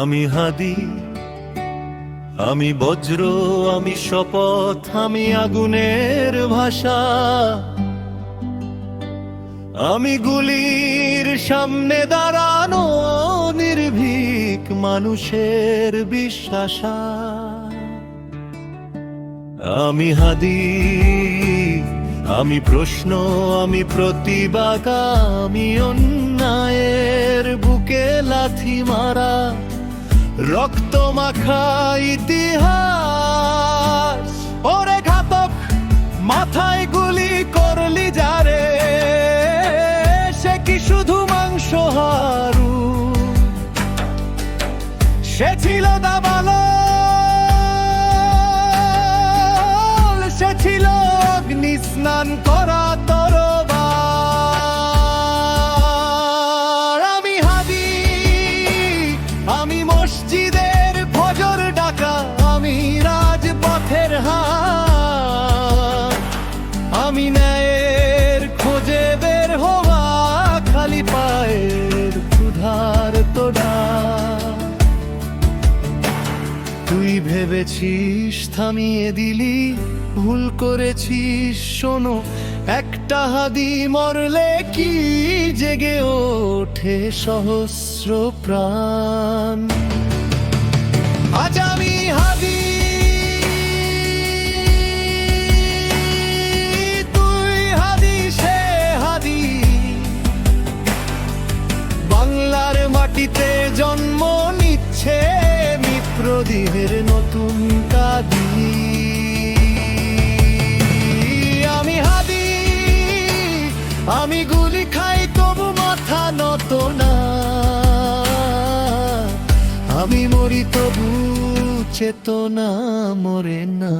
আমি হাদি, আমি বজ্র, আমি শপথ, আমি আগুনের ভাষা। আমি গুলির সামনে দাঁড়ানো নির্ভীক মানুষের বিশ্বাসা। আমি হাদি, আমি প্রশ্ন, আমি প্রতিবাদ আমি অন্যায়ের বুকে লাথি মারা। রক্ত মাখা ইতিহাস। ওরে ঘাতক, মাথায় গুলি করলি যারে? সে কি শুধু মাংস হারু সে ছিল দাবালো সে ছিল অগ্নি স্নান করা তরবার তুই ভেবেছিস থামিয়ে দিলি, ভুল করেছিস, শোনো, একটা হাদি মরলে কি জেগে ওঠে সহস্র প্রাণ? আজ আমি হাদি, তুই হাদি, সে হাদি। বাংলার মাটিতে মিত্রদীপের নতুন কাদি। আমি হাবি আমি গুলি খাই, তবু মাথা নত না। আমি মরি, তবু চেতনা মরে না।